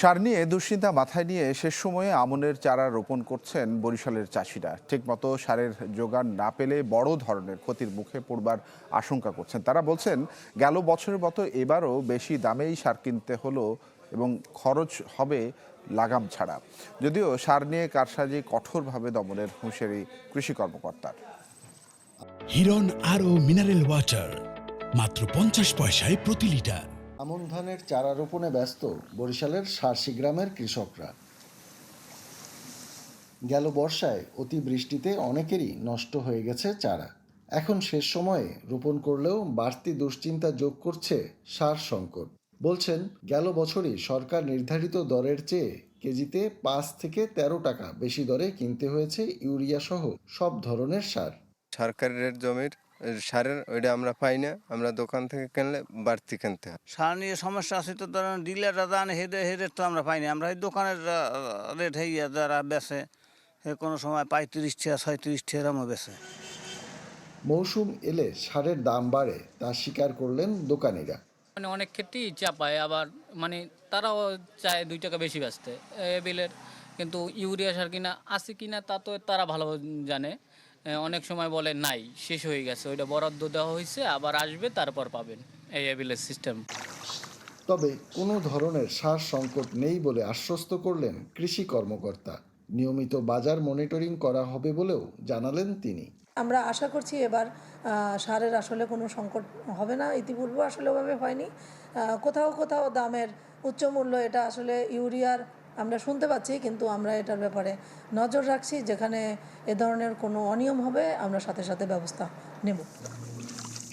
সার নিয়ে দুশ্চিন্তা মাথায় নিয়ে শেষ সময়ে আমনের চারা রোপণ করছেন বরিশালের চাষিরা। ঠিকমতো সারের যোগান না পেলে বড় ধরনের ক্ষতির মুখে পড়বার আশঙ্কা করছেন। তারা বলছেন, গেল বছরের মতো এবারও বেশি দামেই সার কিনতে হলো এবং খরচ হবে লাগাম ছাড়া। যদিও সার নিয়ে কারসাজি কঠোরভাবে দমনের হুঁশিয়ারি কৃষি কর্মকর্তার। হিরন আরও মিনারেল ওয়াটার, মাত্র পঞ্চাশ পয়সায় প্রতি লিটার। আমন ধানের চারা রোপণে ব্যস্ত বরিশালের সারসি গ্রামের কৃষকরা। গেল বর্ষায় অতিবৃষ্টিতে অনেকেরই নষ্ট হয়ে গেছে চারা। এখন শেষ সময়ে রোপণ করলেও বাড়তি দুশ্চিন্তা যোগ করছে সার সংকট। বলছেন, গেল বছরই সরকার নির্ধারিত দরের চেয়ে কেজিতে পাঁচ থেকে তেরো টাকা বেশি দরে কিনতে হয়েছে ইউরিয়া সহ সব ধরনের সার। সরকারের জমির সারের ওইটা আমরা পাই না। আমরা দোকান থেকে কিনলে বাড়তি কিনতে হয়। সার নিয়ে সমস্যা আছে তো ধরেন ডিলাররা দান হেডে হেডে তো আমরা পাইনি আমরা এই দোকানের রেট হইয়া যারা বেচে সে কোনো সময় পঁয়ত্রিশ টাকা ছয়ত্রিশ টাকা এরমও বেচে। মৌসুম এলে সারের দাম বাড়ে তা স্বীকার করলেন দোকানিরা। মানে অনেক ক্ষেত্রেই চাপায় আবার মানে তারাও চায় দুই টাকা বেশি বেচতে এ বিলের। কিন্তু ইউরিয়া সার কিনা আছে কিনা তা তো তারা ভালো জানে। অনেক সময় বলে নাই শেষ হয়ে গেছে ওইটা বরাদ্দ দেওয়া হয়েছে আবার আসবে তারপর পাবেন এই বিলের সিস্টেম তবে কোনো ধরনের সার সংকট নেই বলে আশ্বস্ত করলেন কৃষি কর্মকর্তা। নিয়মিত বাজার মনিটরিং করা হবে বলেও জানালেন তিনি। আমরা আশা করছি এবার সারের আসলে কোনো সংকট হবে না ইতিপূর্বে আসলে ওভাবে হয়নি। কোথাও কোথাও দামের উচ্চ মূল্য এটা আসলে ইউরিয়ার আমরা শুনতে পাচ্ছি, কিন্তু আমরা এটার ব্যাপারে নজর রাখছি, যেখানে এ ধরনের কোনো অনিয়ম হবে, আমরা সাথে সাথে ব্যবস্থা নেব।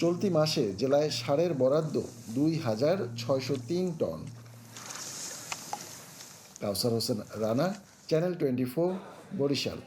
চলতি মাসে জেলায় সারের বরাদ্দ দুই হাজার ছয়শো তিন ton. Kawsar Hossain Rana, channel twenty four, Barishal.